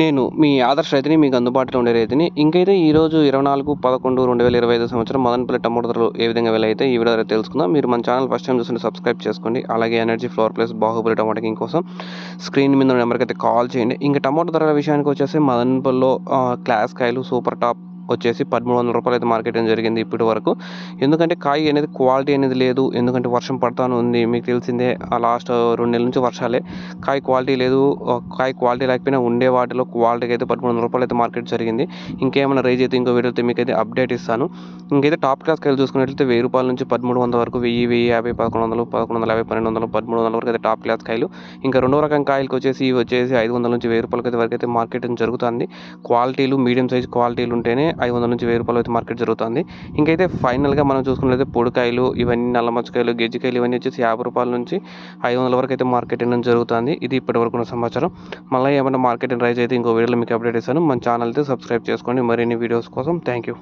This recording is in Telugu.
నేను మీ ఆదర్శ రైతుని మీకు అందుబాటులో ఉండే రైతుని. ఇంకైతే ఈరోజు ఇరవై నాలుగు పదకొండు రెండు వేల ఇరవై ఐదు సంవత్సరం మదనపల్లి టమోటా ధరలు ఏ విధంగా వెళ్ళైతే ఈ వీడియో తెలుసుకుందాం. మీరు మన ఛానల్ ఫస్ట్ టైం చూస్తుంటే సబ్స్క్రైబ్ చేసుకోండి. అలాగే energy floor plus Baahubali tomato king కోసం స్క్రీన్ మీద నెంబర్కి అయితే కాల్ చేయండి. ఇంకా టమాటా ధరల విషయానికి వచ్చేసి మదనపల్లిలో క్లాస్ కాయలు సూపర్ టాప్ వచ్చేసి పదమూడు వందల రూపాయలు అయితే మార్కెట్ జరిగింది ఇప్పటి వరకు. ఎందుకంటే కాయ అనేది క్వాలిటీ అనేది లేదు. ఎందుకంటే వర్షం పడతాను ఉంది. మీకు తెలిసిందే ఆ లాస్ట్ రెండు నెలల నుంచి వర్షాలే. కాయ క్వాలిటీ లేదు. కాయ క్వాలిటీ లేకపోయినా ఉండే వాటిలో క్వాలిటీకి అయితే పదమూడు వందల రూపాయలు అయితే మార్కెట్ జరిగింది. ఇంకేమైనా రైజ్ అయితే ఇంకో వీడియోతో మీకు అయితే అప్డేట్ ఇస్తాను. ఇంకైతే టాప్ క్లాస్ కాయలు చూసుకున్నట్లయితే వెయ్యి రూపాయల నుంచి పదమూడు వందల వరకు వెయ్యి వెయ్యి యాభై పదకొండు వందలు పదకొండు వందల యాభై పన్నెండు వందలు పదమూడు వందల వరకు అయితే టాప్ క్లాస్ కాయలు. ఇంకా రెండో రకం కాయలకు వచ్చేసి ఇవి వచ్చేసి ఐదు వందల నుంచి వెయ్యి రూపాయలకి వరకు అయితే మార్కెట్ జరుగుతుంది. క్వాలిటీలు మీడియం సైజ్ క్వాలిటీలు ఉంటేనే ఐదు వందల నుంచి వెయ్యి రూపాయలు అయితే మార్కెట్ జరుగుతుంది. ఇంకైతే ఫైనల్గా మనం చూసుకున్నట్లయితే పొడికాయలు ఇవన్నీ నల్లమచ్చకాయలు గెజ్జికాయలు ఇవన్నీ వచ్చేసి యాభై రూపాయల నుంచి ఐదు వందల వరకు అయితే మార్కెట్ అనేది జరుగుతుంది. ఇది ఇప్పటి వరకు ఉన్న సమాచారం. మళ్ళీ ఏమైనా మార్కెట్ రైజ్ అయితే ఇంకో వీడియోలో మీకు అప్డేట్ ఇస్తాను. మన ఛానల్ అయితే సబ్స్క్రైబ్ చేసుకోండి. మరిన్ని వీడియోస్ కోసం థ్యాంక్ యూ.